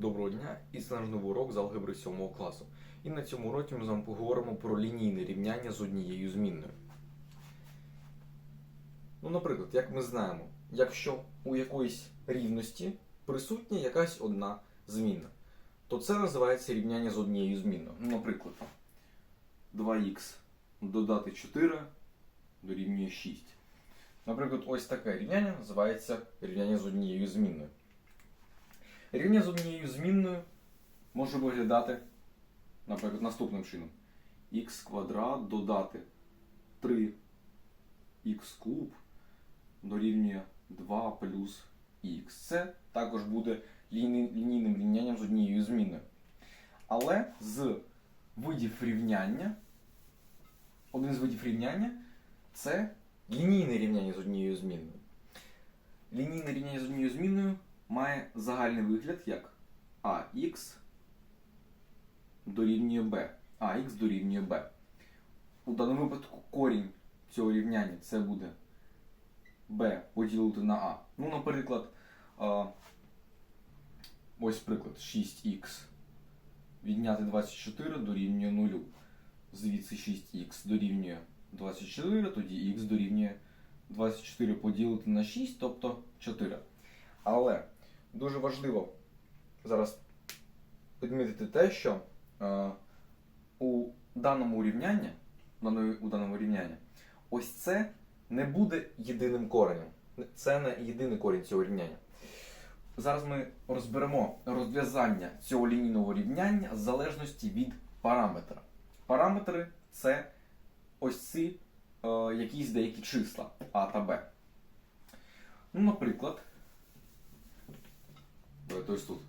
Доброго дня! І це наш новий урок з алгебри 7 класу. І на цьому уроці ми з вами поговоримо про лінійне рівняння з однією змінною. Ну, наприклад, як ми знаємо, якщо у якоїсь рівності присутня якась одна змінна, то це називається рівняння з однією змінною. Ну, наприклад, 2х додати 4 дорівнює 6. Наприклад, ось таке рівняння називається рівняння з однією змінною. Рівня з однією змінною може виглядати, наприклад, наступним чином. х квадрат додати 3х куб дорівнює 2 плюс х. Це також буде лінійним рівнянням з однією змінною. Але з видів рівняння, один з видів рівняння це лінійне рівняння з однією змінною. Лінійне рівняння з однією змінною має загальний вигляд як ax дорівнює b. ax дорівнює b. У даному випадку корінь цього рівняння це буде b поділити на a. Ну, наприклад, ось приклад 6х відняти 24 дорівнює 0. Звідси 6х дорівнює 24, тоді х дорівнює 24 поділити на 6, тобто 4. Але дуже важливо зараз підмітити те, що е, у даному рівнянні, у даному рівнянні, ось це не буде єдиним коренем. Це не єдиний корінь цього рівняння. Зараз ми розберемо розв'язання цього лінійного рівняння в залежності від параметра. Параметри це ось ці е, якісь деякі числа А та Б. Ну, наприклад, Ось тут.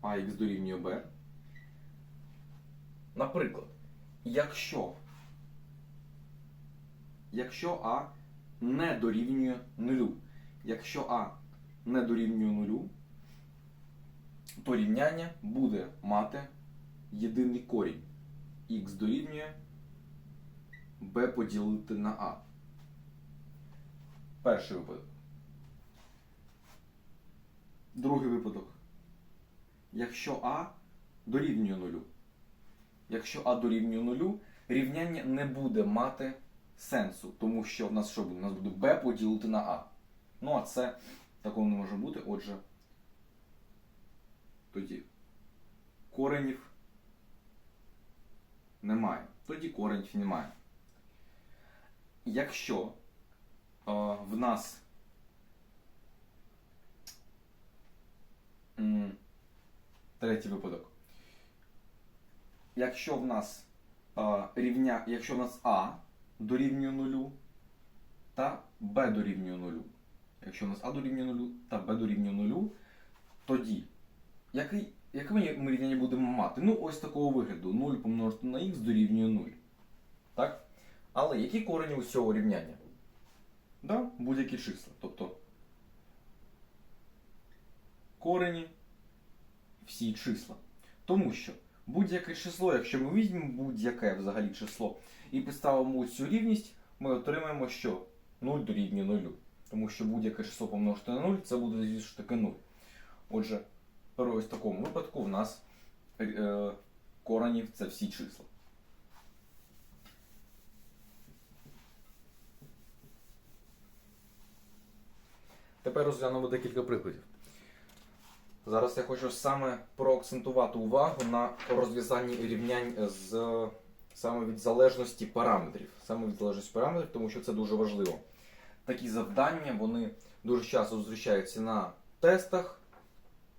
АХ дорівнює Б. Наприклад, якщо, якщо А не дорівнює нулю, якщо А не дорівнює нулю, то рівняння буде мати єдиний корінь. Х дорівнює b поділити на А. Перший випадок. Другий випадок. Якщо А дорівнює нулю. Якщо А дорівнює нулю, рівняння не буде мати сенсу, тому що в нас що буде? У нас буде b поділити на А. Ну а це такого не може бути. Отже, тоді коренів немає. Тоді коренів немає. Якщо е, в нас Третій випадок. Якщо в нас а, рівня, якщо в нас А дорівнює нулю та Б дорівнює нулю. Якщо в нас А дорівнює нулю та Б дорівнює нулю, тоді який, яке ми рівняння будемо мати? Ну, ось такого вигляду. 0 помножити на х дорівнює 0. Так? Але які корені у цього рівняння? Да? Будь-які числа. Тобто корені всі числа. Тому що будь-яке число, якщо ми візьмемо будь-яке взагалі число і підставимо цю рівність, ми отримаємо що? 0 дорівнює 0. Тому що будь-яке число помножити на 0 це буде звісно таки 0. Отже, ось такому випадку в нас е, коренів це всі числа. Тепер розглянемо декілька прикладів. Зараз я хочу саме проакцентувати увагу на розв'язанні рівнянь з саме від залежності параметрів. Саме від залежності параметрів, тому що це дуже важливо. Такі завдання вони дуже часто зустрічаються на тестах,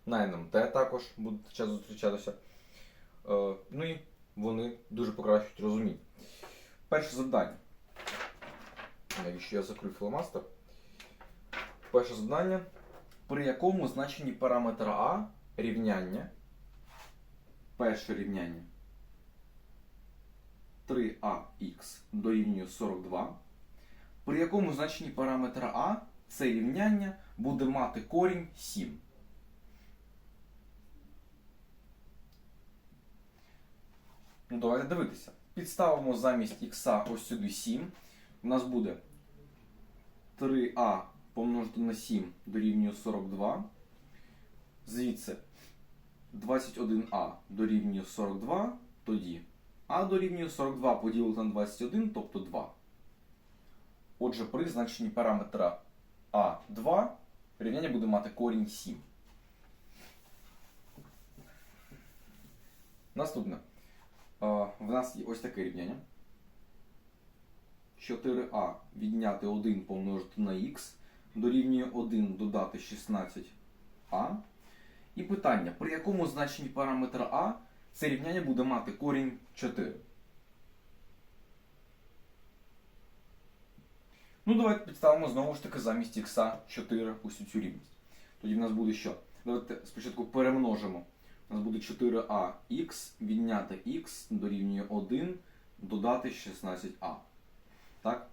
на НМТ також будуть часто зустрічатися. Е, Ну і вони дуже покращують розуміння. Перше завдання. Навіщо я закрив фломастер? Перше завдання при якому значенні параметра А рівняння, перше рівняння 3ax дорівнює 42, при якому значенні параметра А це рівняння буде мати корінь 7. Ну, давайте дивитися. Підставимо замість х ось сюди 7. У нас буде 3а помножити на 7 дорівнює 42. Звідси 21а дорівнює 42, тоді а дорівнює 42 поділити на 21, тобто 2. Отже, при значенні параметра А2 рівняння буде мати корінь 7. Наступне. В нас є ось таке рівняння. 4а відняти 1 помножити на х дорівнює 1 додати 16а. І питання, при якому значенні параметра а це рівняння буде мати корінь 4. Ну, давайте підставимо знову ж таки замість х 4 ось цю рівність. Тоді в нас буде що? Давайте спочатку перемножимо. У нас буде 4ах відняти х дорівнює 1 додати 16а. Так?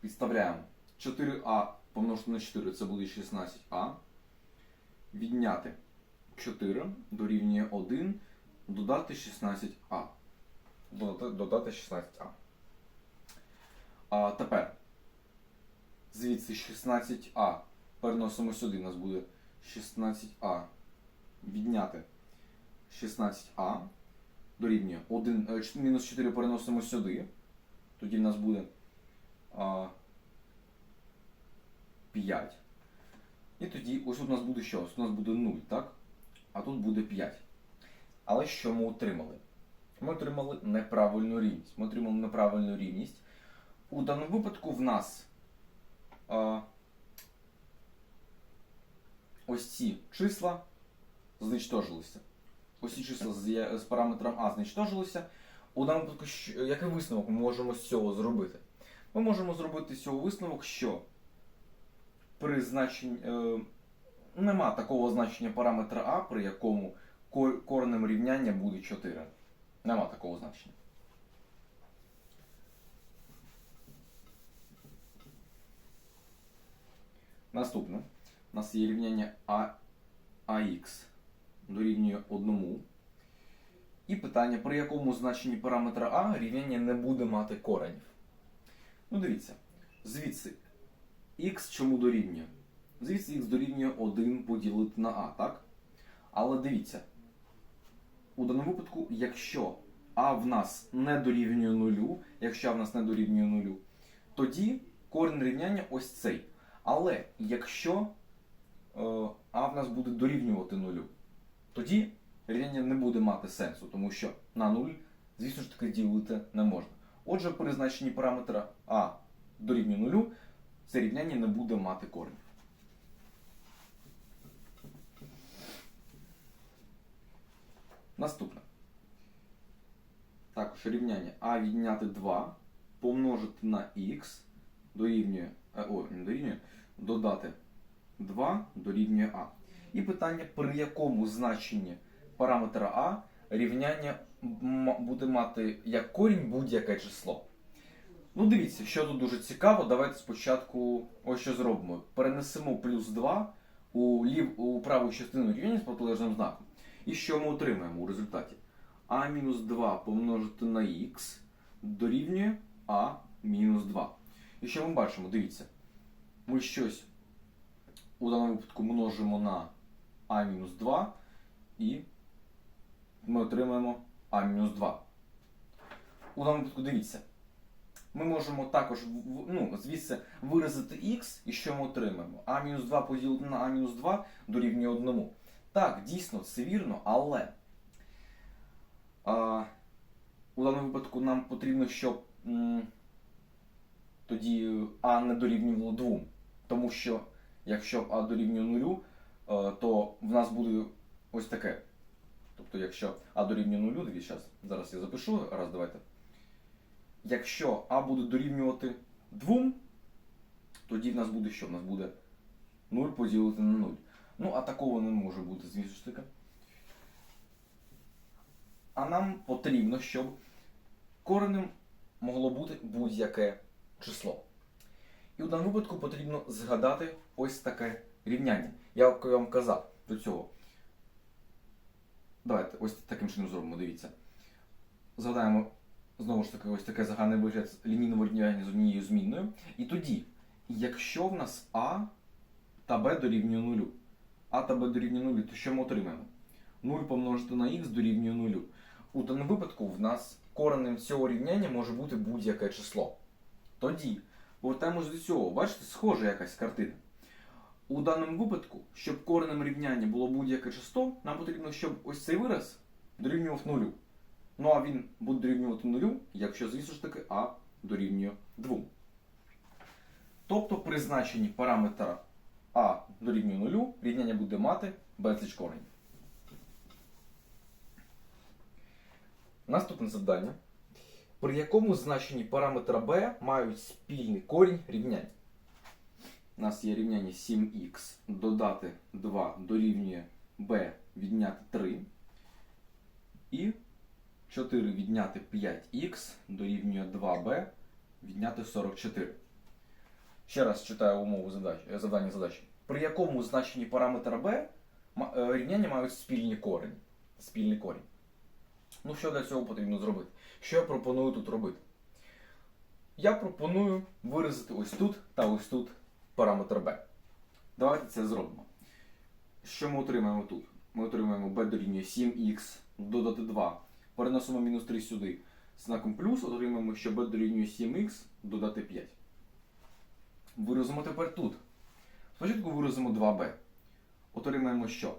Підставляємо. 4а помножити на 4 це буде 16а. Відняти 4 дорівнює 1 додати 16а. Додати, додати 16а. А тепер звідси 16а переносимо сюди. У нас буде 16а відняти 16а дорівнює 1, е, мінус 4 переносимо сюди. Тоді в нас буде 5. І тоді ось тут у нас буде що? Ось у нас буде 0, так? А тут буде 5. Але що ми отримали? Ми отримали неправильну рівність. Ми отримали неправильну рівність. У даному випадку в нас а, ось ці числа зничтожилися. Ось ці числа з, з параметром А зничтожилися. У даному випадку, що- який висновок ми можемо з цього зробити? Ми можемо зробити з цього висновок, що при значенні е, нема такого значення параметра А, при якому коренем рівняння буде 4. Нема такого значення. Наступне. У нас є рівняння А, АХ дорівнює 1. І питання, при якому значенні параметра А рівняння не буде мати коренів. Ну, дивіться. Звідси х чому дорівнює? Звідси х дорівнює 1 поділити на А, так? Але дивіться, у даному випадку, якщо А в нас не дорівнює нулю, якщо А в нас не дорівнює нулю, тоді корінь рівняння ось цей. Але якщо е, А в нас буде дорівнювати нулю, тоді рівняння не буде мати сенсу, тому що на 0, звісно ж таки, ділити не можна. Отже, при значенні параметра А дорівнює нулю, це рівняння не буде мати коренів. Наступне. Також рівняння А відняти 2 помножити на х дорівнює, е, о, не дорівнює, додати 2 дорівнює А. І питання, при якому значенні параметра А рівняння буде мати як корінь будь-яке число. Ну, дивіться, що тут дуже цікаво. Давайте спочатку ось що зробимо. Перенесемо плюс 2 у, лів, у праву частину рівняння з протилежним знаком. І що ми отримаємо у результаті? А мінус 2 помножити на х дорівнює А мінус 2. І що ми бачимо? Дивіться. Ми щось у даному випадку множимо на А мінус 2 і ми отримаємо А мінус 2. У даному випадку дивіться. Ми можемо також ну, звідси виразити х, і що ми отримаємо? А мінус 2 поділити на А мінус 2 дорівнює 1. Так, дійсно, це вірно, але а, у даному випадку нам потрібно, щоб м, тоді А не дорівнювало 2. Тому що якщо А дорівнює 0, е, то в нас буде ось таке. Тобто, якщо А дорівнює 0, дивіться, зараз я запишу, раз, давайте. Якщо А буде дорівнювати 2, тоді в нас буде що? В нас буде 0 поділити на 0. Ну, а такого не може бути, звісно ж таки. А нам потрібно, щоб коренем могло бути будь-яке число. І у даному випадку потрібно згадати ось таке рівняння. Я вам казав до цього. Давайте ось таким чином зробимо, дивіться. Згадаємо знову ж таки ось таке загальний вигляд лінійного рівняння з однією змінною. І тоді, якщо в нас А та Б дорівнює нулю, А та Б дорівнює нулю, то що ми отримаємо? 0 помножити на х дорівнює 0. У даному випадку в нас коренем цього рівняння може бути будь-яке число. Тоді повертаємось до цього. Бачите, схожа якась картина. У даному випадку, щоб коренем рівняння було будь-яке число, нам потрібно, щоб ось цей вираз дорівнював нулю. Ну а він буде дорівнювати нулю, якщо, звісно ж таки, а дорівнює 2. Тобто при значенні параметра а дорівнює нулю, рівняння буде мати безліч коренів. Наступне завдання. При якому значенні параметра b мають спільний корінь рівнянь? У нас є рівняння 7х додати 2 дорівнює b відняти 3. І 4 відняти 5х дорівнює 2b відняти 44. Ще раз читаю умову задачі, е, завдання задачі. При якому значенні параметра b е, рівняння мають спільний корінь? Спільний корінь. Ну, що для цього потрібно зробити? Що я пропоную тут робити? Я пропоную виразити ось тут та ось тут параметр b. Давайте це зробимо. Що ми отримаємо тут? Ми отримаємо b дорівнює 7х додати 2. Переносимо мінус 3 сюди. Знаком плюс отримаємо, що b дорівнює 7х додати 5. Виразимо тепер тут. Спочатку виразимо 2b. Отримаємо що?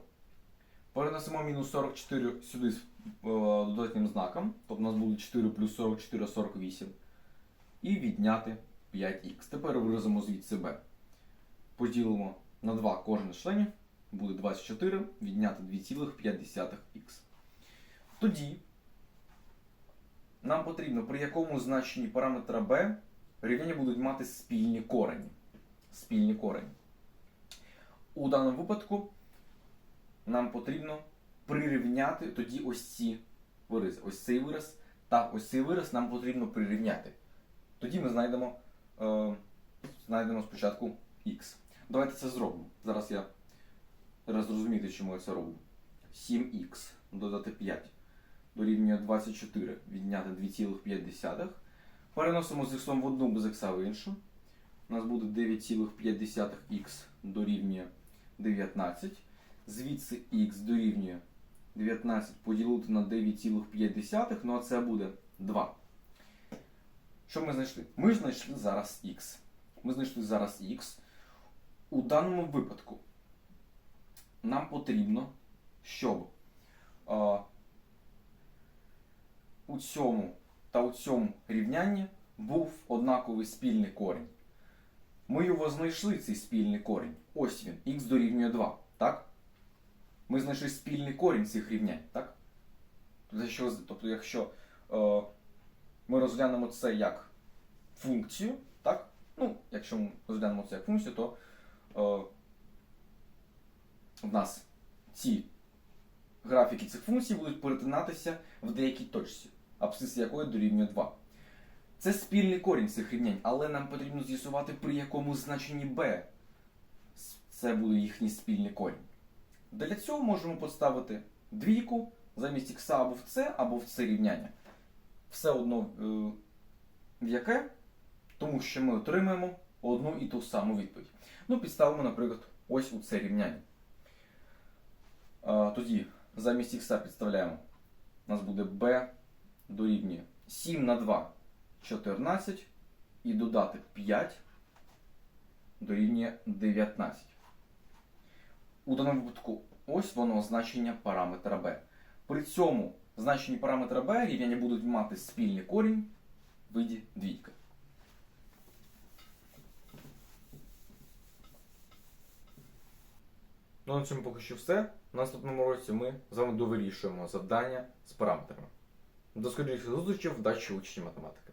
Перенесемо мінус 44 сюди з е, додатнім знаком. Тобто у нас буде 4 плюс 44 48. І відняти 5х. Тепер виразимо звідси b. Поділимо на 2 кожен членів. Буде 24, відняти 2,5х. Тоді нам потрібно, при якому значенні параметра b рівняння будуть мати спільні корені. Спільні корені. У даному випадку нам потрібно прирівняти тоді ось ці вирази. Ось цей вираз та ось цей вираз нам потрібно прирівняти. Тоді ми знайдемо, е, знайдемо спочатку х. Давайте це зробимо. Зараз я зараз чому я це роблю. 7х додати 5 дорівнює 24 відняти 2,5. Переносимо з х в одну без х в іншу. У нас буде 9,5х дорівнює 19. Звідси х дорівнює 19 поділити на 9,5, ну а це буде 2. Що ми знайшли? Ми знайшли зараз х. Ми знайшли зараз х. У даному випадку нам потрібно, щоб у цьому та у цьому рівнянні був однаковий спільний корінь. Ми його знайшли, цей спільний корінь. Ось він, х дорівнює 2, так? Ми знайшли спільний корінь цих рівнянь, так? Тобто, якщо, е, ми розглянемо це як функцію, так? Ну, якщо ми розглянемо це як функцію, то е, в нас ці графіки цих функцій будуть перетинатися в деякій точці, абсцисія якої дорівнює 2. Це спільний корінь цих рівнянь, але нам потрібно з'ясувати, при якому значенні b це буде їхній спільний корінь. Для цього можемо поставити двійку замість х або в це, або в це рівняння. Все одно е, в яке, тому що ми отримаємо одну і ту саму відповідь. Ну, підставимо, наприклад, ось у це рівняння. Е, Тоді замість х підставляємо. У нас буде b дорівнює 7 на 2 14 і додати 5 дорівнює 19. У даному випадку ось воно значення параметра b. При цьому значенні параметра b рівняння будуть мати спільний корінь в виді двійка. Ну, на цьому поки що все. В наступному році ми з вами довирішуємо завдання з параметрами. До скоріших зустрічей, вдачі в учні математики.